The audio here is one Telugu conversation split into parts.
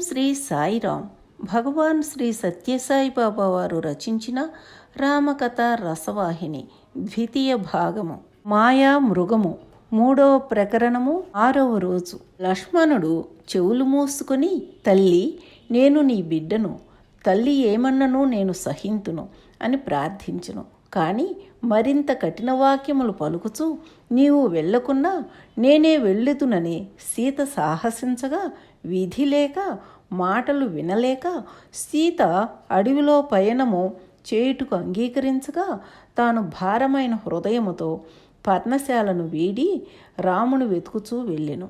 శ్రీ సాయిరాం. భగవాన్ శ్రీ సత్యసాయి బాబా వారు రచించిన రామకథ రసవాహిని ద్వితీయ భాగము. మాయా మృగము మూడవ ప్రకరణము ఆరవ రోజు. లక్ష్మణుడు చెవులు మూసుకొని తల్లి నేను నీ బిడ్డను. తల్లి ఏమన్నను నేను సహింతును అని ప్రార్థించును. కానీ మరింత కఠిన వాక్యములు పలుకుచూ నీవు వెళ్ళకున్నా నేనే వెళ్ళుతునని సీత సాహసించగా విధి లేక మాటలు వినలేక సీత అడవిలో పయనము చేయుటకు అంగీకరించగా తాను భారమైన హృదయముతో పర్ణశాలను వీడి రామును వెతుకుచూ వెళ్ళెను.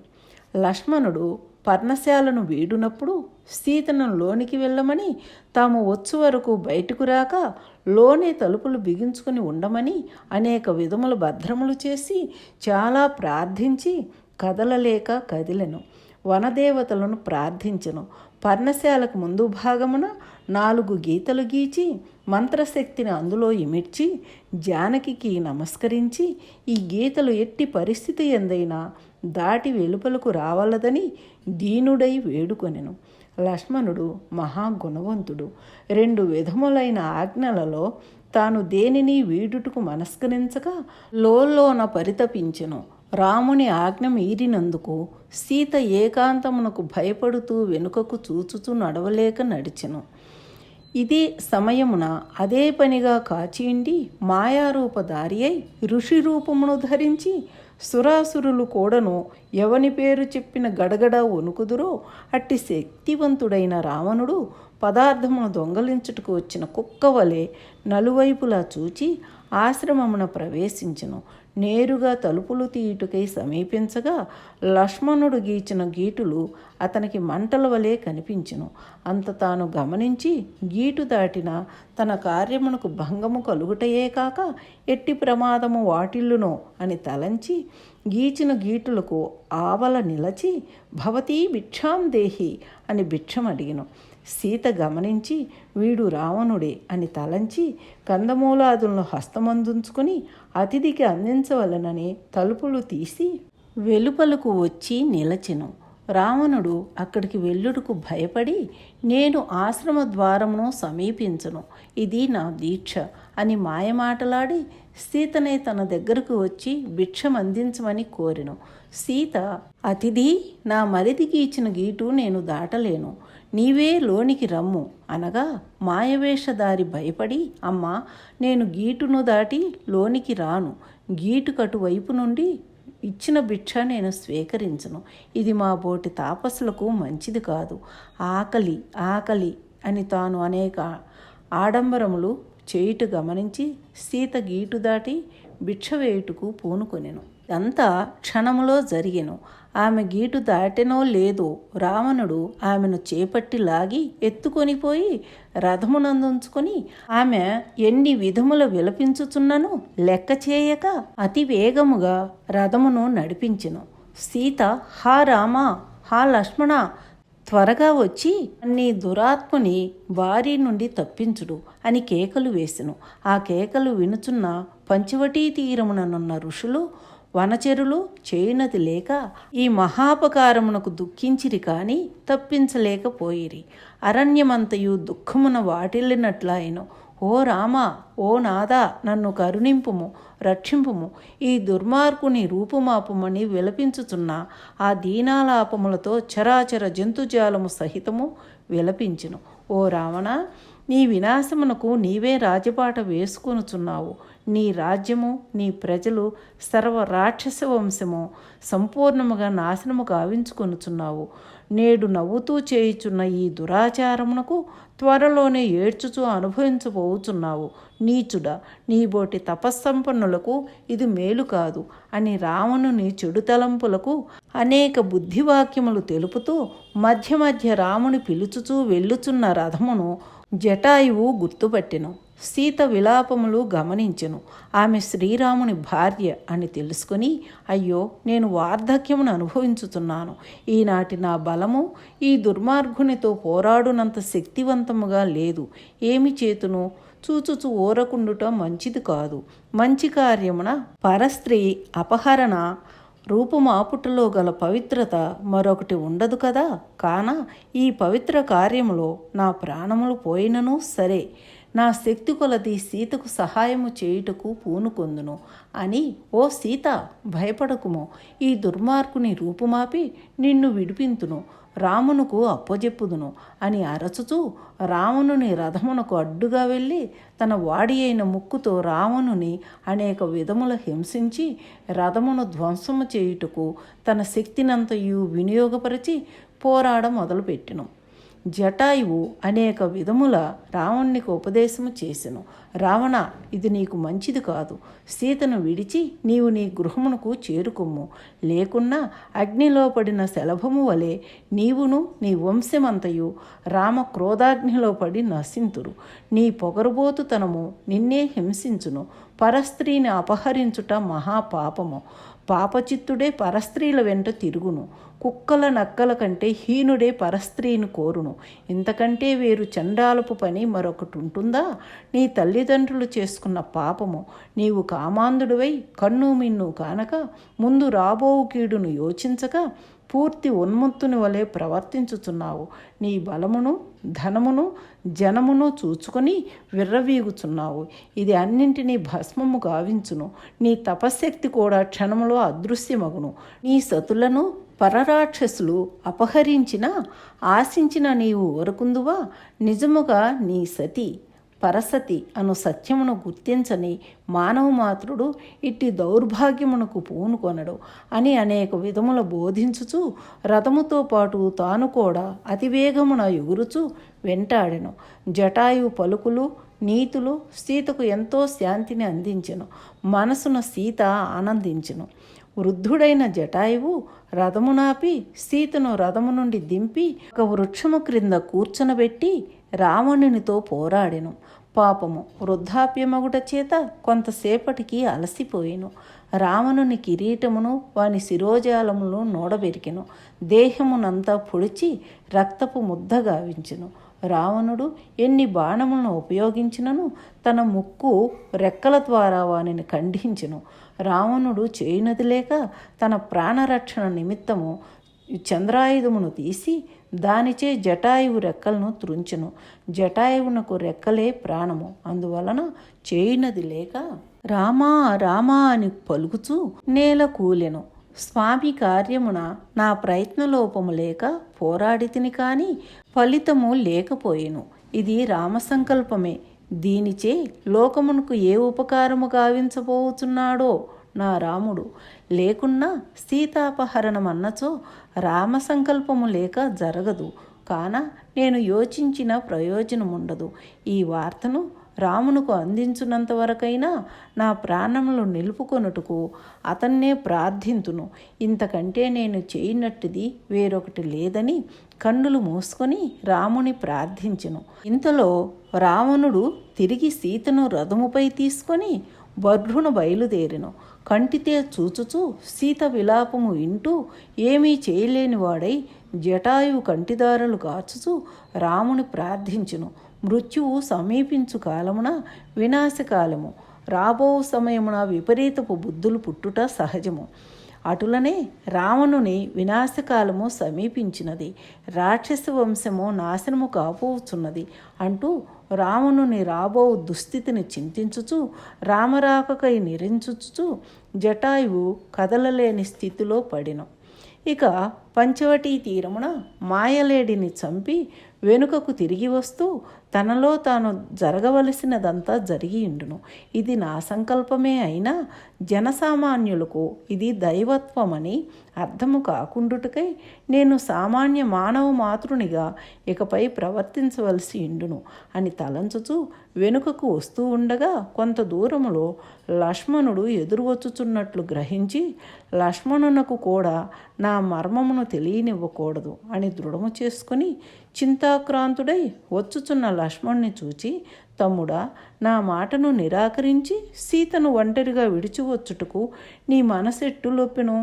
లక్ష్మణుడు పర్ణశాలను వీడునప్పుడు సీతను లోనికి వెళ్ళమని తాము వచ్చు వరకు బయటకు రాక లోనే తలుపులు బిగించుకుని ఉండమని అనేక విధములు భద్రములు చేసి చాలా ప్రార్థించి కదలలేక కదిలెను. వనదేవతలను ప్రార్థించెను. పర్ణశాలకు ముందు భాగమున నాలుగు గీతలు గీచి మంత్రశక్తిని అందులో ఇమిడ్చి జానకికి నమస్కరించి ఈ గీతలు ఎట్టి పరిస్థితి ఎందైనా దాటి వెలుపలకు రావలదని దీనుడై వేడుకొనెను. లక్ష్మణుడు మహాగుణవంతుడు. రెండు విధములైన ఆజ్ఞలలో తాను దేనిని వీడుటకు మనస్కరించక లోలోన పరితపించెను. రాముని ఆజ్ఞ మీరినందుకు సీత ఏకాంతమునకు భయపడుతూ వెనుకకు చూచుచూ నడవలేక నడిచెను. ఇది సమయమున అదే పనిగా కాచియుండి మాయారూపధారి అయి ఋషి రూపమును ధరించి సురాసురులు కూడాను ఎవని పేరు చెప్పిన గడగడ వణుకుదురో అట్టి శక్తివంతుడైన రావణుడు పదార్థమును దొంగలించుటకు వచ్చిన కుక్క వలె నలువైపులా చూచి ఆశ్రమమున ప్రవేశించను. నేరుగా తలుపులు తీయుటకై సమీపించగా లక్ష్మణుడు గీచిన గీటులు అతనికి మంటల వలె కనిపించును. అంత తాను గమనించి గీటు దాటిన తన కార్యమునకు భంగము కలుగుటయే కాక ఎట్టి ప్రమాదము వాటిల్లునో అని తలంచి గీచిన గీటులకు ఆవల నిలచి భవతీ భిక్షాం దేహి అని భిక్షం అడిగిను సీత గమనించి వీడు రావణుడే అని తలంచి కందమూలాదులను హస్తమందుంచుకుని అతిథికి అందించవలనని తలుపులు తీసి వెలుపలకు వచ్చి నిలచెను. రావణుడు అక్కడికి వెళ్ళుటకు భయపడి నేను ఆశ్రమ ద్వారమును సమీపించను. ఇది నా దీక్ష అని మాయమాటలాడి సీతనే తన దగ్గరకు వచ్చి భిక్షం అందించమని కోరెను. సీత అతిథి నా మరిదికి ఇచ్చిన గీటు నేను దాటలేను. నీవే లోనికి రమ్ము. అనగా మాయవేషధారి భయపడి అమ్మా నేను గీటును దాటి లోనికి రాను. గీటుకటు వైపు నుండి ఇచ్చిన భిక్ష నేను స్వీకరించను. ఇది మా బోటి తాపసులకు మంచిది కాదు. ఆకలి ఆకలి అని తాను అనేక ఆడంబరములు చేయుట గమనించి సీత గీటు దాటి భిక్ష వేయుటకు పూనుకొనెను. అంతా క్షణములో జరిగెను. ఆమె గీటు దాటెనో లేదో రావణుడు ఆమెను చేపట్టి లాగి ఎత్తుకొనిపోయి రథమునందుంచుకొని ఆమె ఎన్ని విధముల విలపించుచున్నను లెక్క చేయక అతి వేగముగా రథమును నడిపించెను. సీత హా రామ హా లక్ష్మణ త్వరగా వచ్చి నీ దురాత్మని వారి నుండి తప్పించుడు అని కేకలు వేసెను. ఆ కేకలు వినుచున్న పంచవటీ తీరముననున్న ఋషులు వనచెరులు చేయునది లేక ఈ మహాపకారమునకు దుఃఖించిరి కాని తప్పించలేకపోయిరి. అరణ్యమంతయు దుఃఖమున వాటిల్లినట్లాయను ఓ రామ ఓ నాదా నన్ను కరుణింపుము రక్షింపుము. ఈ దుర్మార్గుని రూపుమాపమని విలపించుచున్న ఆ దీనాలాపములతో చరాచర జంతుజాలము సహితము విలపించును. ఓ రావణ నీ వినాశమునకు నీవే రాజపాట వేసుకొనుచున్నావు. నీ రాజ్యము నీ ప్రజలు సర్వ రాక్షస వంశము సంపూర్ణముగా నాశనము గావించుకొనుచున్నావు. నేడు నవ్వుతూ చేయుచున్న ఈ దురాచారమునకు త్వరలోనే ఏడ్చుచూ అనుభవించబోచున్నావు. నీచుడ నీబోటి తపస్సంపన్నులకు ఇది మేలు కాదు అని రావణుని చెడు తలంపులకు అనేక బుద్ధివాక్యములు తెలుపుతూ మధ్య మధ్య రాముని పిలుచుచూ వెళ్ళుచున్న రథమును జటాయువు గుర్తుపట్టెను. సీత విలాపములు గమనించెను. ఆమె శ్రీరాముని భార్య అని తెలుసుకుని అయ్యో నేను వార్ధక్యమును అనుభవించుతున్నాను. ఈనాటి నా బలము ఈ దుర్మార్గునితో పోరాడునంత శక్తివంతముగా లేదు. ఏమి చేతును? చూచుచు ఊరకుండుట మంచిది కాదు. మంచి కార్యమున పరస్త్రీ అపహరణ రూపుమాపుటలో గల పవిత్రత మరొకటి ఉండదు కదా? కాన ఈ పవిత్ర కార్యములో నా ప్రాణములు పోయినను సరే. నా శక్తి కొలది సీతకు సహాయము చేయుటకు పూనుకొందును అని ఓ సీత భయపడకుము. ఈ దుర్మార్గుని రూపుమాపి నిన్ను విడిపింతును రామునుకు అప్పజెప్పుదును అని అరచుచూ రావణుని రథమునకు అడ్డుగా వెళ్ళి తన వాడి అయిన ముక్కుతో రావణుని అనేక విధముల హింసించి రథమును ధ్వంసము చేయుటకు తన శక్తినంతయు వినియోగపరిచి పోరాడ మొదలుపెట్టెను. జటాయువు అనేక విధముల రావణ్ణికి ఉపదేశము చేసెను. రావణ ఇది నీకు మంచిది కాదు. సీతను విడిచి నీవు నీ గృహమునకు చేరుకుమ్ము. లేకున్నా అగ్నిలో పడిన శలభము వలె నీవును నీ వంశమంతయు. రామ క్రోధాగ్నిలో పడి నశింతురు. నీ పొగరుబోతుతనము నిన్నే హింసించును. పరస్త్రీని అపహరించుట మహాపాపము. పాపచిత్తుడే పరస్త్రీల వెంట తిరుగును. కుక్కల నక్కల కంటే హీనుడే పరస్త్రీని కోరును. ఇంతకంటే వేరు చండాలపు పని మరొకటి ఉంటుందా నీ తల్లిదండ్రులు చేసుకున్న పాపము నీవు కామాంధుడివై కన్ను మిన్ను కానక ముందు రాబోవు కీడును యోచించక పూర్తి ఉన్మత్తుని వలె ప్రవర్తించుచున్నావు. నీ బలమును ధనమును జనమును చూచుకొని విర్రవీగుచున్నావు. ఇది అన్నింటినీ భస్మము గావించును. నీ తపశక్తి కూడా క్షణములో అదృశ్యమగును. నీ సతులను పరరాక్షసులు అపహరించిన ఆశించిన నీవు వరకుందువా నిజముగా నీ సతి పరసతి అను సత్యమును గుర్తించని మానవ మాత్రుడు ఇట్టి దౌర్భాగ్యమునకు పూనుకొనడు అని అనేక విధముల బోధించుచు రథముతో పాటు తాను కూడా అతివేగమున ఎగురుచు వెంటాడెను. జటాయు పలుకులు నీతులు సీతకు ఎంతో శాంతిని అందించెను. మనసున సీత ఆనందించెను. వృద్ధుడైన జటాయువు రథమునాపి సీతను రథము నుండి దింపి ఒక వృక్షము క్రింద కూర్చునబెట్టి రావణునితో పోరాడెను. పాపము వృద్ధాప్యమగుట చేత కొంతసేపటికి అలసిపోయెను. రావణుని కిరీటమును వాని శిరోజాలమును నోడబెరికెను. దేహమునంతా పొడిచి రక్తపు ముద్ద గావించెను. రావణుడు ఎన్ని బాణములను ఉపయోగించినను తన ముక్కు రెక్కల ద్వారా వానిని ఖండించెను. రావణుడు చేయునది లేక తన ప్రాణరక్షణ నిమిత్తము చంద్రాయుధమును తీసి దానిచే జటాయువు రెక్కలను త్రుంచెను. జటాయువునకు రెక్కలే ప్రాణము. అందువలన చేయునది లేక రామా రామా అని పలుకుచూ నేల కూలెను. స్వామి కార్యమున నా ప్రయత్నలోపము లేక పోరాడి తిని కాని ఫలితము లేకపోయెను. ఇది రామసంకల్పమే. దీనిచే లోకమునకు ఏ ఉపకారము గావించబోతున్నాడో నా రాముడు. లేకున్నా సీతాపహరణమన్నచో రామసంకల్పము లేక జరగదు. కాన నేను యోచించిన ప్రయోజనముండదు. ఈ వార్తను రామునకు అందించున్నంత వరకైనా నా ప్రాణములు నిలుపుకొనుటకు అతన్నే ప్రార్థింతును. ఇంతకంటే నేను చేయనట్టుది వేరొకటి లేదని కన్నులు మూసుకొని రాముని ప్రార్థించెను. ఇంతలో రావణుడు తిరిగి సీతను రథముపై తీసుకొని బర్రును బయలుదేరెను. కంటితే చూచుచూ సీత విలాపము వింటూ ఏమీ చేయలేనివాడై జటాయువు కంటిదారులు కాచుచూ రాముని ప్రార్థించును. మృత్యువు సమీపించు కాలమున వినాశకాలము. రాబో సమయమున విపరీతపు బుద్ధులు పుట్టుట సహజము. అటులనే రావణుని వినాశకాలము సమీపించినది. రాక్షస వంశము నాశనము కాపోవచ్చున్నది అంటూ రావణుని రాబో దుస్థితిని చింతించుచు రామరాకకై నిరించుచు జటాయువు కదలలేని స్థితిలో పడిను. ఇక పంచవటీ తీరమున మాయలేడిని చంపి వెనుకకు తిరిగి వస్తూ తనలో తాను జరగవలసినదంతా జరిగి ఉండును. ఇది నా సంకల్పమే అయినా జనసామాన్యులకు ఇది దైవత్వమని అర్థము కాకుండుటకై నేను సామాన్య మానవ మాతృనిగా ఇకపై ప్రవర్తించవలసి ఉండును అని తలంచుచు వెనుకకు వస్తూ ఉండగా కొంత దూరములో లక్ష్మణుడు ఎదురు వచ్చుచున్నట్లు గ్రహించి లక్ష్మణునకు కూడా నా మర్మమును తెలియనివ్వకూడదు అని దృఢము చేసుకుని చింతాక్రాంతుడై వచ్చుచున్న లక్ష్మణ్ణి చూచి తమ్ముడా నా మాటను నిరాకరించి సీతను ఒంటరిగా విడిచివచ్చుటకు నీ మనసెట్టు లొప్పెను.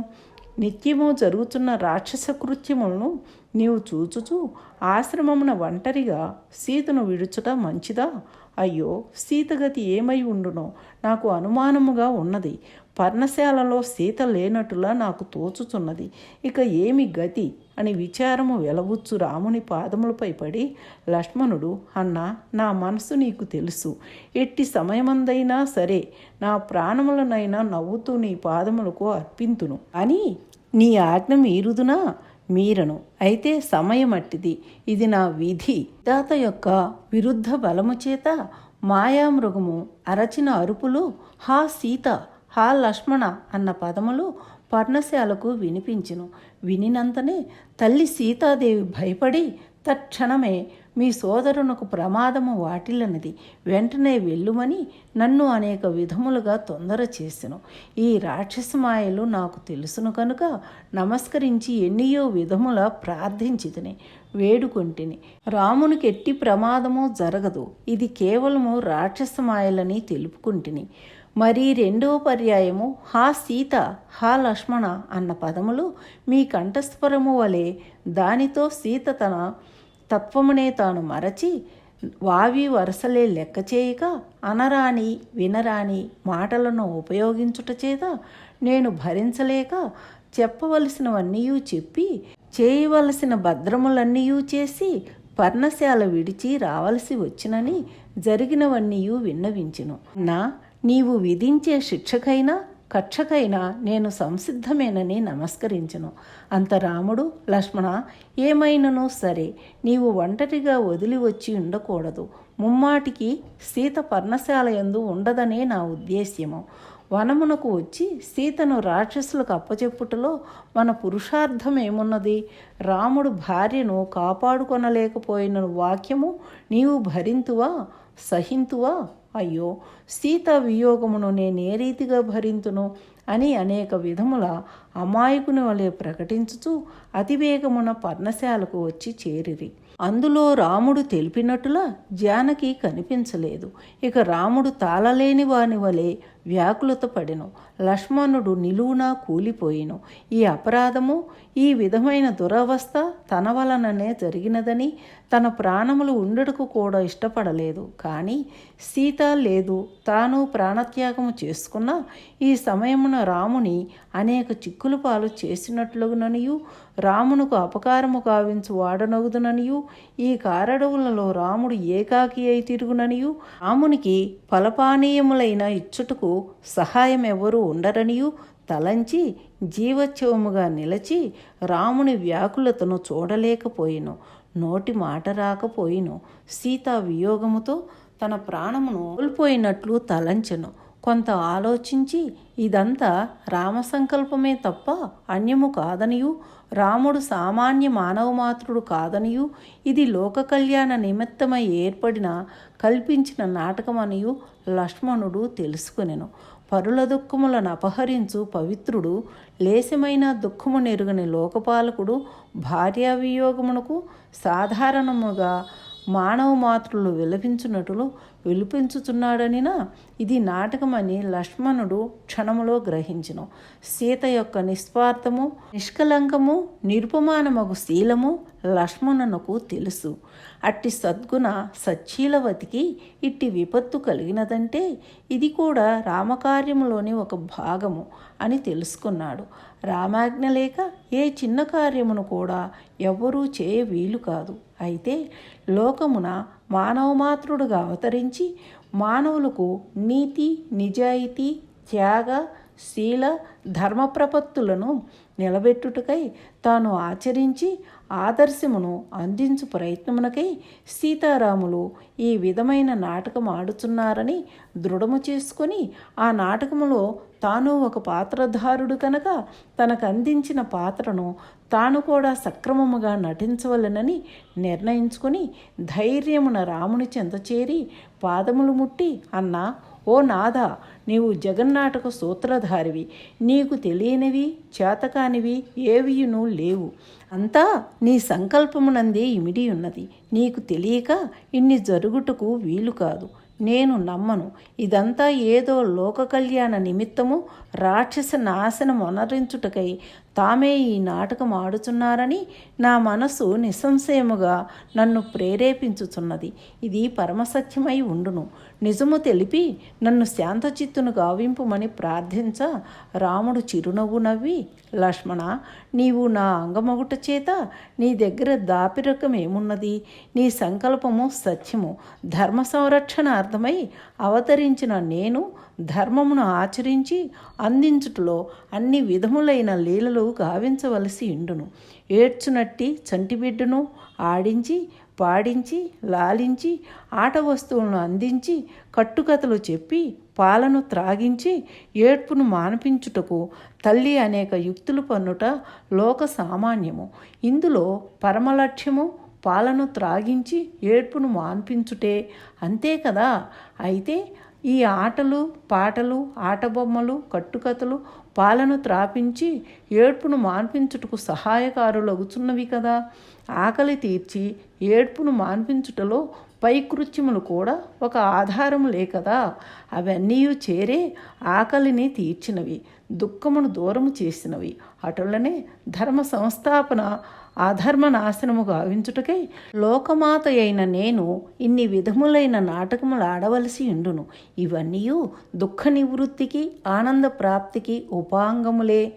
నిత్యము జరుగుతున్న రాక్షస కృత్యములను నీవు చూచుచు ఆశ్రమమున ఒంటరిగా సీతను విడుచుట మంచిదా? అయ్యో సీతగతి ఏమై ఉండునో నాకు అనుమానముగా ఉన్నది. పర్ణశాలలో సీత లేనట్టులా నాకు తోచుచున్నది. ఇక ఏమి గతి? అని విచారము వెలబుచ్చు రాముని పాదములపై పడి లక్ష్మణుడు అన్న నా మనసు నీకు తెలుసు. ఎట్టి సమయమందైనా సరే నా ప్రాణములనైనా నవ్వుతూ నీ పాదములకు అర్పింతును. అని నీ ఆజ్ఞ మీరుదునా మీరను. అయితే సమయమట్టిది. ఇది నా విధి. దాత యొక్క విరుద్ధ బలము చేత మాయామృగము అరచిన అరుపులు హా సీత! హా లక్ష్మణ! అన్న పదములు పర్ణశాలకు వినిపించును. వినినంతనే తల్లి సీతాదేవి భయపడి తక్షణమే మీ సోదరునకు ప్రమాదము వాటిల్లనిది. వెంటనే వెళ్ళుమని నన్ను అనేక విధములుగా తొందర చేసెను. ఈ రాక్షసమాయలు నాకు తెలుసును కనుక నమస్కరించి ఎన్నియో విధముల ప్రార్థించితిని వేడుకొంటిని. రామునికి ఎట్టి ప్రమాదము జరగదు. ఇది కేవలము రాక్షసమాయలని తెలుపుకుంటిని. మరి రెండవ పర్యాయము హా సీత హా లక్ష్మణ అన్న పదములు మీ కంఠస్వరము వలె దానితో సీత తన తత్వమునే తాను మరచి వావి వరసలే లెక్క చేయక అనరాని వినరాని మాటలను ఉపయోగించుట చేత నేను భరించలేక చెప్పవలసినవన్నీ చెప్పి చేయవలసిన భద్రములన్నీ చేసి పర్ణశాల విడిచి రావలసి వచ్చినని జరిగినవన్నీ విన్నవించును. నా నీవు విధించే శిక్షకైనా కక్షకైనా నేను సంసిద్ధమేనని నమస్కరించను. అంత రాముడు లక్ష్మణ ఏమైనను సరే నీవు ఒంటరిగా వదిలి వచ్చి ఉండకూడదు. ముమ్మాటికి సీత పర్ణశాల ఎందు ఉండదనే నా ఉద్దేశ్యము. వనమునకు వచ్చి సీతను రాక్షసులకు అప్పచెప్పుటలో మన పురుషార్థం ఏమున్నది రాముడు భార్యను కాపాడుకొనలేకపోయిన వాక్యము నీవు భరింతువా సహింతువా? అయ్యో సీత వియోగమును నేనే రీతిగా భరింతును? అని అనేక విధముల అమాయకుని వలె ప్రకటించుచు అతివేగమున పర్ణశాలకు వచ్చి చేరిరి. అందులో రాముడు తెలిపినట్టులా జానకి కనిపించలేదు. ఇక రాముడు తాళలేని వాని వలె వ్యాకులత పడెను. లక్ష్మణుడు నిలువునా కూలిపోయిను. ఈ అపరాధము ఈ విధమైన దురవస్థ తన వలననే జరిగినదని తన ప్రాణములు ఉండటకు కూడా ఇష్టపడలేదు. కానీ సీత లేదు. తాను ప్రాణత్యాగము చేసుకున్న ఈ సమయమున రాముని అనేక చిక్కులు పాలు చేసినట్లుననియు రామునకు అపకారము కావించు వాడనగుదుననియు ఈ కారడవులలో రాముడు ఏకాకి అయి తిరుగుననియు రామునికి ఫలపానీయములైన ఇచ్చుటకు సహాయం ఎవరూ ఉండరనియు తలంచి జీవచ్ఛవముగా నిలచి రాముని వ్యాకులతను చూడలేకపోయిను నోటి మాట రాకపోయిను. సీతా వియోగముతో తన ప్రాణమును కోల్పోయినట్లు తలంచెను. కొంత ఆలోచించి ఇదంతా రామ సంకల్పమే తప్ప అన్యము కాదనియు రాముడు సామాన్య మానవ మాతృడు కాదనియు ఇది లోక కళ్యాణ నిమిత్తమై ఏర్పడిన కల్పించిన నాటకమనియు లక్ష్మణుడు తెలుసుకునెను. పరుల దుఃఖములను అపహరించు పవిత్రుడు లేశమైన దుఃఖము నెరుగని లోకపాలకుడు భార్యావియోగమునకు సాధారణముగా మానవ మాతృలు విలపించినట్లు విలిపించుచున్నాడనినా ఇది నాటకమని లక్ష్మణుడు క్షణములో గ్రహించను. సీత యొక్క నిస్వార్థము నిష్కలంకము నిరుపమానమగు శీలము లక్ష్మణునకు తెలుసు. అట్టి సద్గుణ సచ్చీలవతికి ఇట్టి విపత్తు కలిగినదంటే ఇది కూడా రామకార్యములోని ఒక భాగము అని తెలుసుకున్నాడు. రామాజ్ఞ లేక ఏ చిన్న కార్యమును కూడా ఎవ్వరూ చేయ వీలు కాదు. అయితే లోకమున మానవమాత్రుడుగా అవతరించి మానవులకు నీతి నిజాయితీ త్యాగ శీల ధర్మ ప్రపత్తులను నిలబెట్టుటకై తాను ఆచరించి ఆదర్శమును అందించు ప్రయత్నమునకై సీతారాములు ఈ విధమైన నాటకం ఆడుచున్నారని దృఢము చేసుకొని ఆ నాటకములో తాను ఒక పాత్రధారుడు కనుక తనకు అందించిన పాత్రను తాను కూడా సక్రమముగా నటించవలెనని నిర్ణయించుకొని ధైర్యమున రాముని చెంత చేరి పాదములు ముట్టి అన్నా ఓ నాథ నీవు జగన్నాటక సూత్రధారివి. నీకు తెలియనివి చేతకానివి ఏవియును లేవు. అంతా నీ సంకల్పమునందే ఇమిడి ఉన్నది. నీకు తెలియక ఇన్ని జరుగుటకు వీలు కాదు. నేను నమ్మను. ఇదంతా ఏదో లోక కళ్యాణ నిమిత్తము రాక్షస నాశనం అనరించుటకై తామే ఈ నాటకం ఆడుచున్నారని నా మనసు నిస్సంశయముగా నన్ను ప్రేరేపించుచున్నది. ఇది పరమసత్యమై ఉండును. నిజము తెలిపి నన్ను శాంతచిత్తును గావింపుమని ప్రార్థించ రాముడు చిరునవ్వు నవ్వి లక్ష్మణ నీవు నా అంగమొగుట చేత నీ దగ్గర దాపిరకం ఏమున్నది? నీ సంకల్పము సత్యము. ధర్మ సంరక్షణ అర్థమై అవతరించిన నేను ధర్మమును ఆచరించి అందించుటలో అన్ని విధములైన లీలలు గావించవలసి ఉండును ఏడ్చునట్టి చంటిబిడ్డను ఆడించి పాడించి లాలించి ఆట వస్తువులను అందించి కట్టుకథలు చెప్పి పాలను త్రాగించి ఏడ్పును మానిపించుటకు తల్లి అనేక యుక్తులు పన్నుట లోక సామాన్యము. ఇందులో పరమలక్ష్యము పాలను త్రాగించి ఏడ్పును మాన్పించుటే. అంతే కదా? అయితే ఈ ఆటలు పాటలు ఆటబొమ్మలు కట్టుకథలు పాలను త్రాపించి ఏడ్పును మాన్పించుటకు సహాయకారులగుచున్నవి కదా? ఆకలి తీర్చి ఏడ్పును మాన్పించుటలో పైకృత్యములు కూడా ఒక ఆధారము లేకదా అవన్నీ చేరే ఆకలిని తీర్చినవి దుఃఖమును దూరము చేసినవి. అటులనే ధర్మ సంస్థాపన అధర్మ నాశనము గావించుటకై లోకమాత అయిన నేను ఇన్ని విధములైన నాటకములు ఆడవలసి ఉండును. ఇవన్నీ దుఃఖ నివృత్తికి ఆనంద ప్రాప్తికి ఉపాంగములే.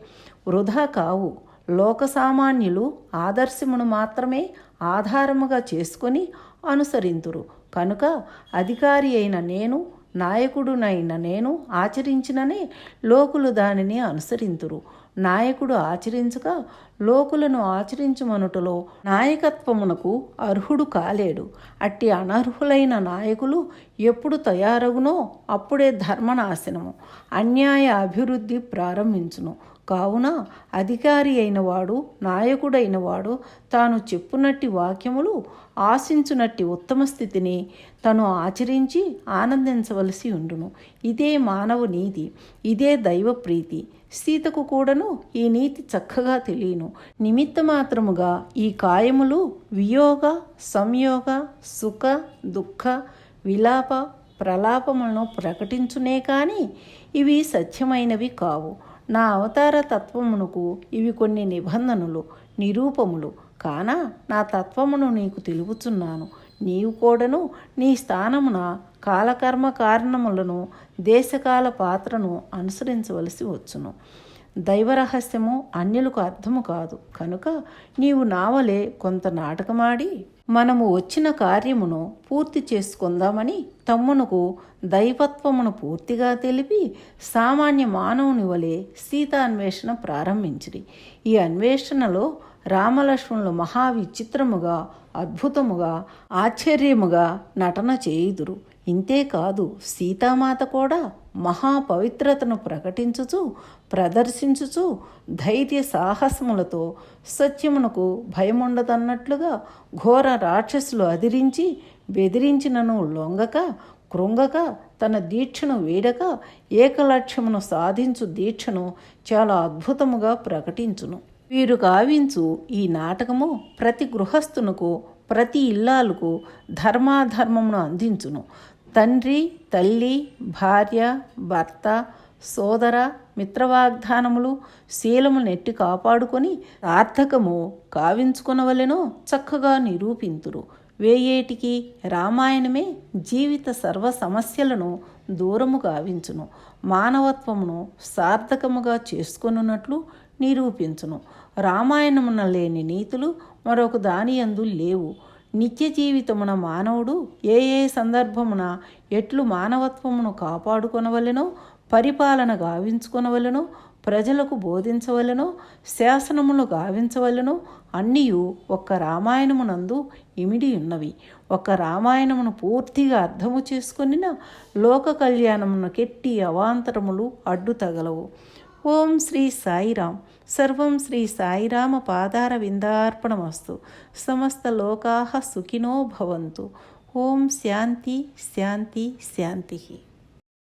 వృధా కావు. లోక సామాన్యులు ఆదర్శమును మాత్రమే ఆధారముగా చేసుకొని అనుసరింతురు. కనుక అధికారి అయిన నేను నాయకుడునైన నేను ఆచరించిననే లోకులు దానిని అనుసరింతురు. నాయకుడు ఆచరించక లోకులను ఆచరించమనుటలో నాయకత్వమునకు అర్హుడు కాలేడు. అట్టి అనర్హులైన నాయకులు ఎప్పుడు తయారగునో అప్పుడే ధర్మనాశనము. అన్యాయ అభివృద్ధి ప్రారంభించును. కావున అధికారి అయినవాడు నాయకుడైనవాడు తాను చెప్పునట్టి వాక్యములు ఆశించునట్టి ఉత్తమ స్థితిని తను ఆచరించి ఆనందించవలసి ఉండును. ఇదే మానవ నీతి ఇదే దైవ ప్రీతి. సీతకు కూడాను ఈ నీతి చక్కగా తెలియను. నిమిత్త మాత్రముగా ఈ కాయములు వియోగ సంయోగ సుఖ దుఃఖ విలాప ప్రలాపములను ప్రకటించునే కానీ ఇవి సత్యమైనవి కావు. నా అవతార తత్వమునకు ఇవి కొన్ని నిబంధనలు నిరూపములు. కాన నా తత్వమును నీకు తెలుపుచున్నాను. నీవు కూడాను నీ స్థానమున కాలకర్మ కారణములను దేశకాల పాత్రను అనుసరించవలసి వచ్చును. దైవరహస్యము అన్యులకు అర్థము కాదు. కనుక నీవు నావలే కొంత నాటకమాడి మనము వచ్చిన కార్యమును పూర్తి చేసుకుందామని తమ్మునకు దైవత్వమును పూర్తిగా తెలిపి సామాన్య మానవుని వలె సీతాన్వేషణ ప్రారంభించిరి. ఈ అన్వేషణలో రామలక్ష్మణులు మహా విచిత్రముగా అద్భుతముగా ఆశ్చర్యముగా నటన చేయుదురు. ఇంతేకాదు సీతామాత కూడా మహాపవిత్రతను ప్రకటించుచు ప్రదర్శించుచు ధైర్య సాహసములతో సత్యమునకు భయముండదన్నట్లుగా ఘోర రాక్షసులు అదిరించి బెదిరించినను లొంగక కృంగక తన దీక్షను వీడక ఏకలక్ష్యమును సాధించు దీక్షను చాలా అద్భుతముగా ప్రకటించును. వీరు గావించు ఈ నాటకము ప్రతి గృహస్థునకు ప్రతి ఇల్లాలకు ధర్మాధర్మమును అందించును. తండ్రి తల్లి భార్య భర్త సోదర మిత్రవాగ్దానములు శీలము నెట్టి కాపాడుకొని సార్థకము కావించుకునవలెనో చక్కగా నిరూపింతురు. వేయేటికి రామాయణమే జీవిత సర్వ సమస్యలను దూరము గావించును. మానవత్వమును సార్థకముగా చేసుకొనున్నట్లు నిరూపించును. రామాయణమున లేని నీతులు మరొక దాని అందు లేవు. నిత్య జీవితమున మానవుడు ఏ ఏ సందర్భమున ఎట్లు మానవత్వమును కాపాడుకొనవలెనో పరిపాలన గావించుకొనవలెనో ప్రజలకు బోధించవలెనో శాసనములు గావించవలెనో అన్నీయు ఒక్క రామాయణమునందు ఇమిడి ఉన్నవి. ఒక్క రామాయణమును పూర్తిగా అర్థము చేసుకొనిన లోక కళ్యాణమును కెట్టి అవాంతరములు అడ్డు తగలవు ఓం శ్రీ సాయిరామ్ సర్వం శ్రీ సాయిరామ పాదార విందార్పణమస్తు సమస్త లోకా సుఖినో భవంతు. ఓం శాంతి శాంతి శాంతి.